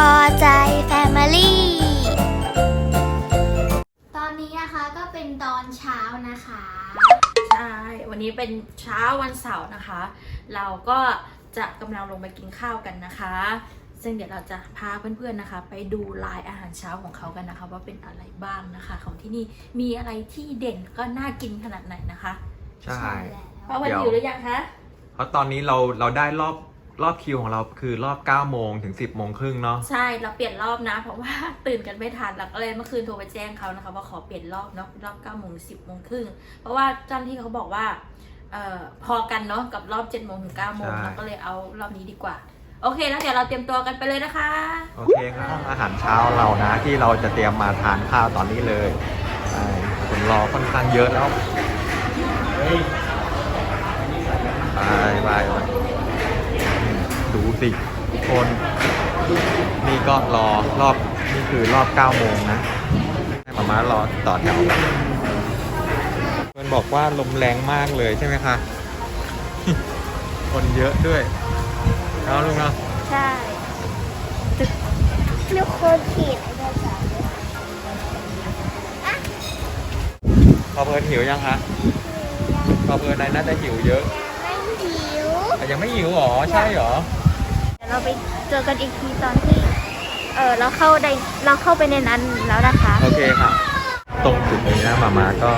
อใจแฟมิลี่ตอนนี้นะคะก็เป็นตอนเช้านะคะ ใช่ วันนี้เป็นเช้าวันเสาร์นะคะ เราก็จะกำลังลงไปกินข้าวกันนะคะ ซึ่งเดี๋ยวเราจะพาเพื่อนๆนะคะ ไปดูลายอาหารเช้าของเขากันนะคะ ว่าเป็นอะไรบ้างนะคะ ของที่นี่มีอะไรที่เด่นก็น่ากินขนาดไหนนะคะใช่ แล้วเพราะวันเดี๋ยว อยู่หรือยังคะ เพราะตอนนี้เราเราได้รอบ รอบคิวของเราคือรอบ9โมงถึง 10โมงครึ่งเนาะ ใช่เราเปลี่ยนรอบนะ เพราะว่าตื่นกันไม่ทันเราก็เลยเมื่อคืนโทรไปแจ้งเขานะคะว่าขอเปลี่ยนรอบเนาะรอบ9โมงสิบโมงครึ่งเพราะว่าเจ้าหน้าที่เขาบอกว่าเอ่อพอกันเนาะกับรอบ7โมงถึง9โมงเราก็เลยเอารอบนี้ดีกว่า โอเค แล้วเดี๋ยวเราเตรียมตัวกันไปเลยนะคะ โอเคครับห้องอาหารเช้าเรานะ ที่เราจะเตรียมมาทานข้าวตอนนี้เลยใช่คนรอค่อนข้างเยอะแล้วไปไปไป ดูสิทุกคน นี่ก็รอรอบนี่คือรอบ9โมงนะให้มามารอต่อแถวเพื่อนบอกว่าลมแรงมากเลยใช่ไหมคะ คนเยอะด้วยเอาลุงเนาะใช่ลูกคนขีดพอเพลินหิวยังคะพอเพลินนายน่าจะหิวเยอะ ไม่หิวอะยังไม่หิวหรอ ใช่หรอ เดี๋ยวเราไปเจอกันอีกทีตอนที่เออเราเข้าในเราเข้าไปในนั้นแล้วนะคะ โอเคค่ะ ตรงจุดนี้นะมามาก็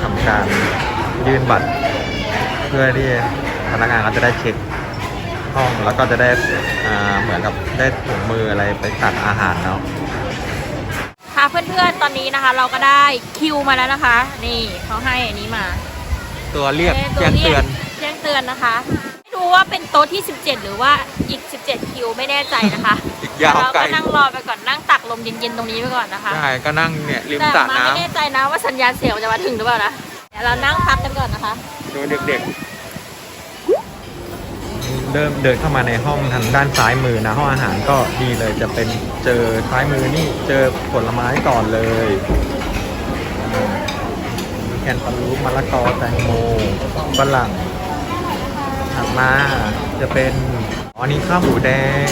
ทำการยื่นบัตร เพื่อที่พนักงานเขาจะได้เช็คห้องแล้วก็จะได้อ่าเหมือนกับได้ถุงมืออะไรไปตัดอาหารเนาะ ค่ะเพื่อนๆ ตอนนี้นะคะ เราก็ได้คิวมาแล้วนะคะ นี่เขาให้อันนี้มาตัวเรียกตัวแจ้งเตือน แจ้งเตือนนะคะไม่ รู้ว่าเป็นโต๊ะที่ 17 หรือว่าอีก 17 คิวไม่แน่ใจนะคะอีกยาวเราไกลก็นั่งรอไปก่อนนั่งตักลมเย็นๆตรงนี้ไปก่อนนะคะใช่ก็นั่งเนี่ยริมแต่สระมาน้ไม่แน่ใจนะว่าสัญญาณเสียงมันจะมาถึงหรือเปล่านะเดี๋ยวเรานั่งพักกันก่อนนะคะำดูเด็กๆเดินเดินเข้ามาในห้องทางด้านซ้ายมือนะห้องอาหารก็ดีเลยจะเป็นเจอซ้ายมือนี่เจอผลไม้ก่อนเลยมีแคนตาลูปมะละกอแตงโมฝรั่ง ถัดมาจะเป็นอ๋อนี่ข้าวหมูแดง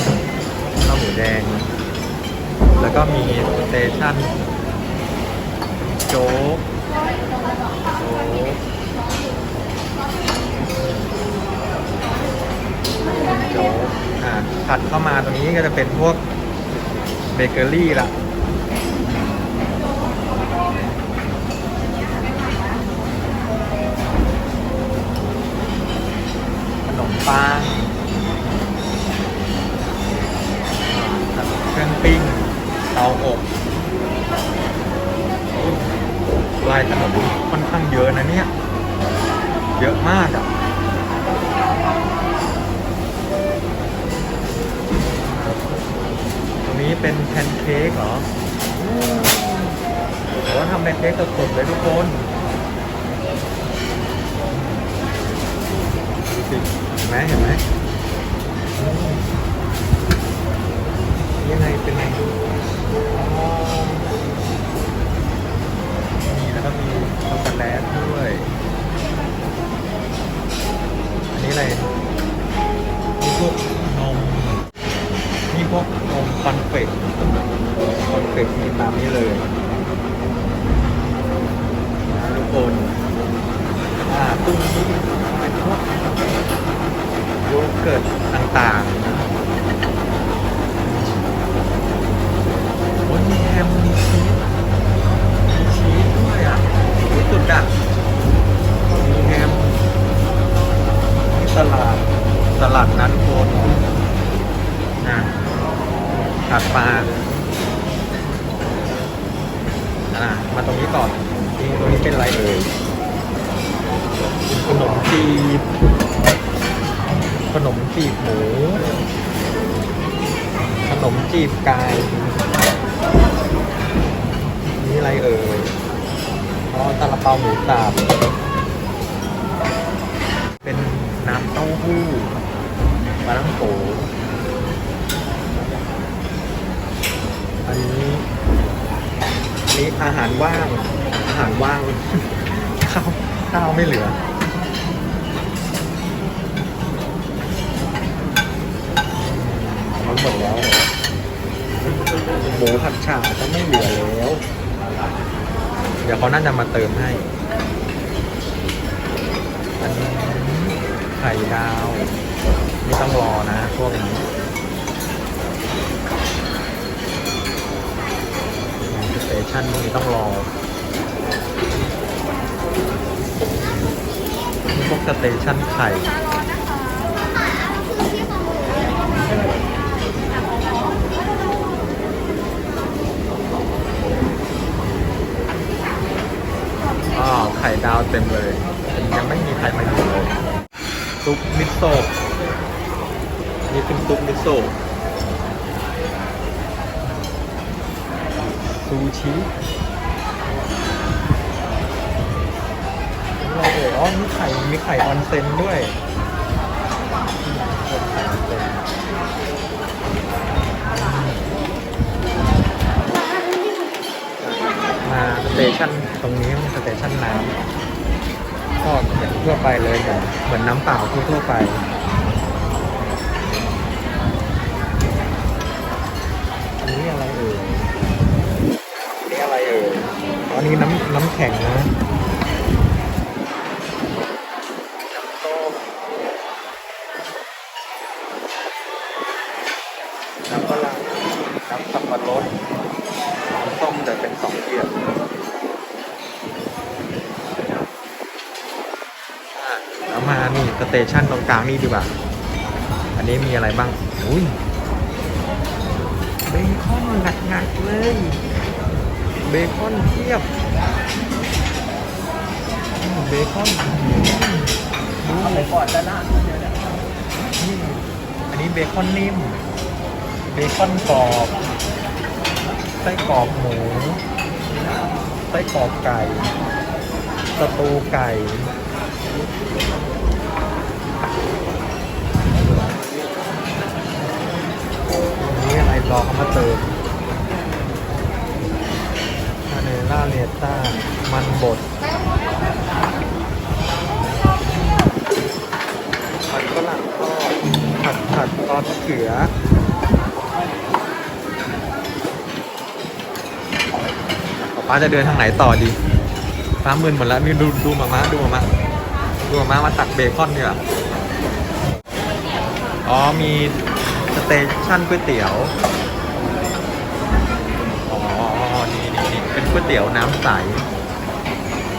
ข้าวหมูแดง แล้วก็มีสเตชันโจ๊กโจ๊กโจ๊กอ่าถัดเข้ามาตรงนี้ก็จะเป็นพวกเบเกอรี่ละ ปังอ่าเครื่องปิ้งเตาอบลายขนมค่อนข้างเยอะนะเนี่ย เยอะมากอะตรงนี้เป็นแพนเค้กเหรอโอ้ทำแพนเค้กสดๆเลยทุกคนดูสิเห็น ไหมเห็นไหมยังไงเป็นไงนี่แล้วก็มีช็อกโกแลตด้วย อันนี้อะไรมีพวกนมนี่พวกนมคอนเฟก ตาลาเปาหมูสับเป็นน้ำเต้าหู้ปลาท้องโกอันนี้อันนี้อาหารว่าง อาหารว่าง ข้าวข้าวไม่เหลือ มันหมดแล้ว หมูผัดฉ่าก็ไม่เหลือแล้ว ดี๋ยวเขาน่าจะมาเติมให้ อันนี้ไข่ดาวไม่ต้องรอนะพวกนี้สเตชันพวกนี้ต้องรอพวกสเตชันไข่ อ๋อไข่ดาว เต็มเลย ยังไม่มีใครมาอยู่เลยซุปมิโซะนี่เป็นซุปมิโซะซูชิอะไรเอ่ยอ๋อมีไข่ มีไข่ออนเซนด้วยมาสเตชันตรงนี้สเตชันน้ำ ก็เหมือนทั่วไปเลยเหมือนเหมือนน้ำเปล่าทั่วไปอันนี้อะไรเอ่ยอันนี้อะไรเอ่ยอันนี้น้ำน้ำแข็งนะน้ำฝรั่งน้ำสับปะรด สเตชันตรงกลางนี่ดีกว่า อันนี้มีอะไรบ้าง อุ้ยเบคอนหนักๆเลย เบคอนเทียบ เบคอนดูอะไรก่อนด้านหน้านี่อันนี้เบคอนนิ่ม เบคอนกรอบไส้กรอบหมูไส้กรอบไก่สตูไก่ รอเขามาเติมคาเนล่าเนต้า มันบดมันฝรั่งทอดผัดผัดซอสมะเขือป้าจะเดินทางไหนต่อดีฟ้ามืนหมดแล้วนี่ดูดูมามาดูมามาดูมามามาตักเบคอนดีกว่าอ๋อมีสเตชันก๋วยเตี๋ยว ก๋วยเตี๋ยวน้ำใส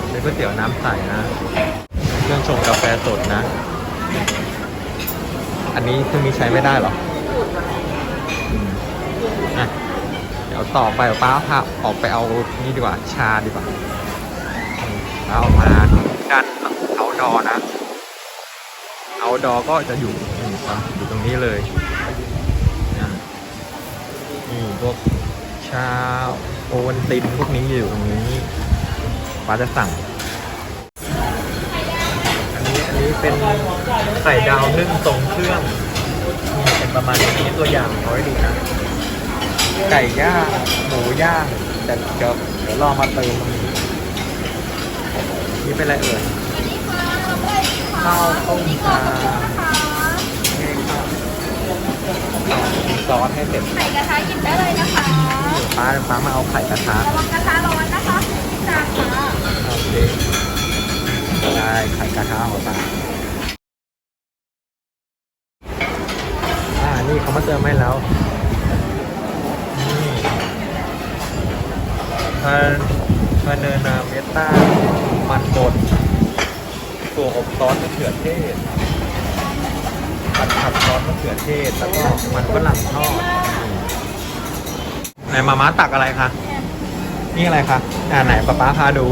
เป็นก๋วยเตี๋ยวน้ำใสนะ เครื่องชงกาแฟสดนะ อันนี้เครื่องนี้ใช้ไม่ได้หรออะเดี๋ยวต่อไปป้าพาออกไปเอานี่ดีกว่า ชาดีกว่าแล้วออกมาด้านเอาดอนะ เอาดอก็จะอยู่อยู่ตรงนี้เลยนี่พวกชา โอวันตินพวกนี้อยู่ตรงนี้ป้าจะสั่ง อันนี้อันนี้เป็นไข่ดาวนึ่งทรงเครื่องนี่เป็นประมาณนี้ตัวอย่างเอาไว้ดูนะ ไก่ย่างหมูย่างแต่เดี๋ยวเดี๋ยวรอมาเติมตรงนี้นี่เป็นอะไรเอ่ยข้าวต้มชาแห้งครับมีซอสให้เสร็จไข่กระทะหยิบได้เลยนะคะ ป้าป้ามาเอาไข่กระทะระวังกระทะร้อนนะคะจ้าค่ะโอเคได้ไข่กระทะของป้าอ่านี่เขามาเติมให้แล้วนี่พาพาเนอร์นาเมต้ามันบดตัวอบซอสมะเขือเทศผัดผัดซอสมะเขือเทศแล้วก็มันฝรั่งทอด ไหนมาม่าตักอะไรคะ นี่อะไรคะ อ่าไหนป๊าป๊าพาดู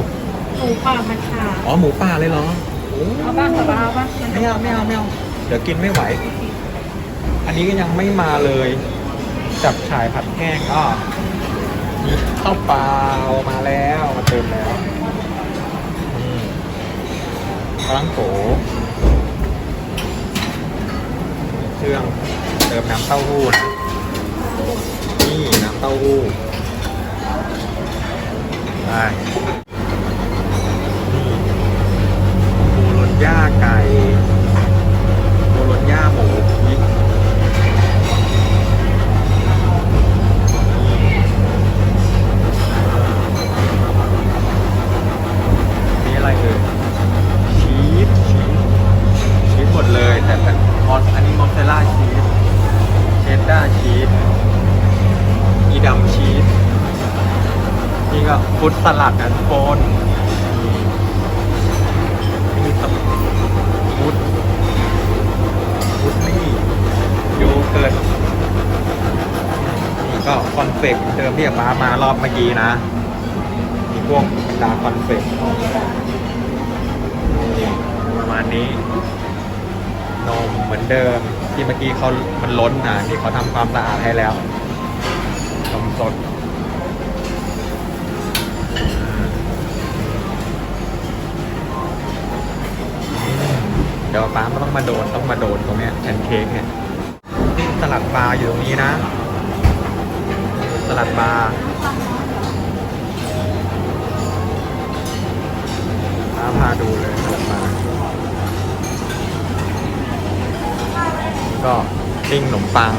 หมูป่ามัชชาอ๋อหมูป่าเลยเหรอโอ้เอาบ้างกับเอาบ้างไม่เอาไม่เอาไม่เอาเดี๋ยวกินไม่ไหว อันนี้ก็ยังไม่มาเลย จับฉ่ายผัดแห้งก็มีข้าวเปล่ามาแล้วมาเติมแล้วอืมปลาลังโกเครื่องเติมน้ำเต้าหู้นะ นี่น้ำเต้าหู้ได้นี่หมูรนย่าไก่ ฟุตสลัดนะทุกคนนี่สลัดฟุตฟุตนี่โยเกิร์ตนี่ก็คอนเฟกเดิมที่ป้ามารอบเมื่อกี้นะมีพวกบรรดาคอนเฟกประมาณนี้นมเหมือนเดิมที่เมื่อกี้เขามันล้นนะนี่เขาทำความสะอาดให้แล้วนมสด เดี๋ยวป้ามันต้องมาโดนต้องมาโดนตรงเนี้ยแพนเค้กเนี่ยนี่สลัดบาอยู่ตรงนี้นะ สลัดบาป้าพาดูเลยสลัดบาก็ปิ้งขนมปัง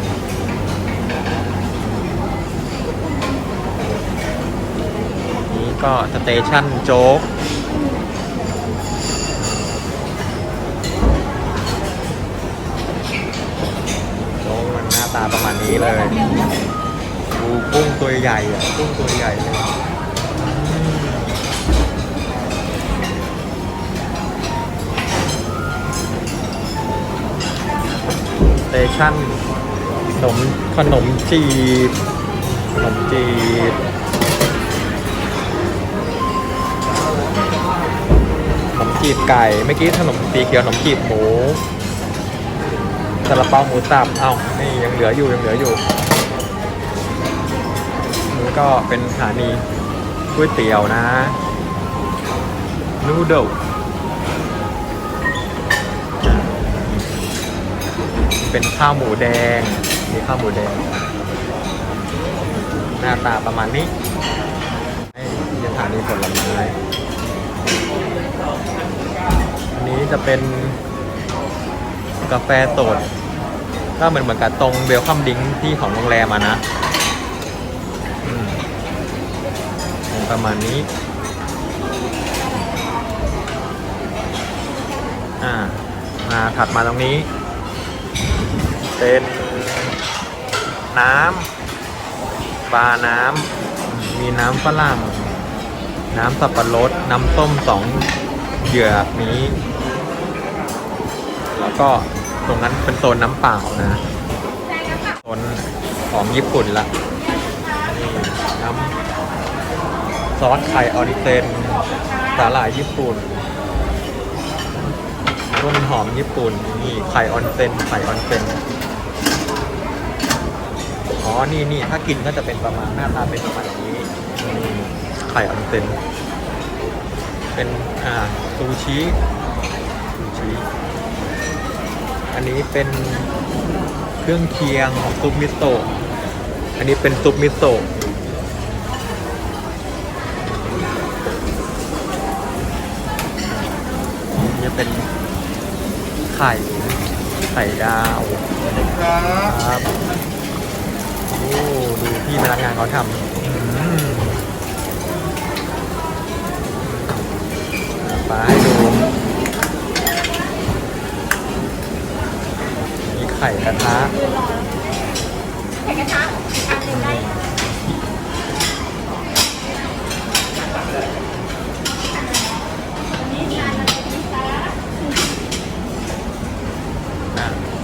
นี้ก็สเตชันโจ๊ก โจ๊กมันหน้า ตาประมาณนี้เลยดูกุ้งตัวใหญ่อะกุ้งตัวใหญ่เลยสเตชันขนมขนมจีบขนมจีบขนมจีบไก่ เมื่อกี้ขนมสีเขียวขนมจีบหมู ซาลาเปาหมูสับเอ้านี่ยังเหลืออยู่ยังเหลืออยู่นี่ก็เป็นสถานีก๋วยเตี๋ยวนะ นูโดลเป็นข้าวหมูแดง มีข้าวหมูแดง หน้าตาประมาณนี้ให้สถานีผลไม้อันนี้จะเป็นกาแฟสด ก็เหมือนเหมือนกับตรงเบลคัมดิ้งที่ของโรงแรมอะนะประมาณนี้ อ่า มาถัดมาตรงนี้ เป็นน้ำปลาน้ำ มีน้ำฝรั่ง น้ำสับปะรด น้ำส้มสองเหยือกนี้ แล้วก็ ตรงนั้นเป็นโซนน้ำเปล่านะโซนของญี่ปุ่นละน้ำซอสไข่ออริเซนสาหร่ายญี่ปุ่นต้นหอมญี่ปุ่นนี่ไข่ออนเซนไข่ออนเซนอ๋อ นี่นี่ถ้ากินก็จะเป็นประมาณหน้าตาเป็นประมาณนี้ ไข่ออนเซนเป็นอ่าซูชิซูชิ อันนี้เป็นเครื่องเคียงซุปมิโซะ อันนี้เป็นซุปมิโซะ นี่จะเป็นไข่ไข่ดาวครับ โอ้ ดูพี่พนักงานเขาทำอืมปลาให้ดู มี ไข่กระทะไข่กระทะอันหนึ่งได้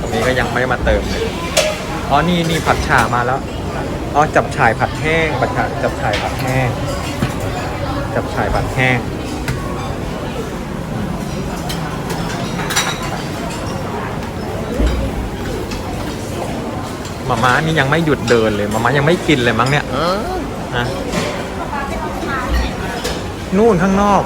ตรงนี้ก็ยังไม่ได้มาเติมเลยอ๋อ นี่นี่ผัดฉ่ามาแล้ว อ๋อ จับฉ่ายผัดแห้งผัดฉ่ายจับฉ่ายผัดแห้ง จับฉ่ายผัดแห้ง มาม่านี่ยังไม่หยุดเดินเลยมาม่ายังไม่กินเลยมั้งเนี่ยนะนู่นข้างนอก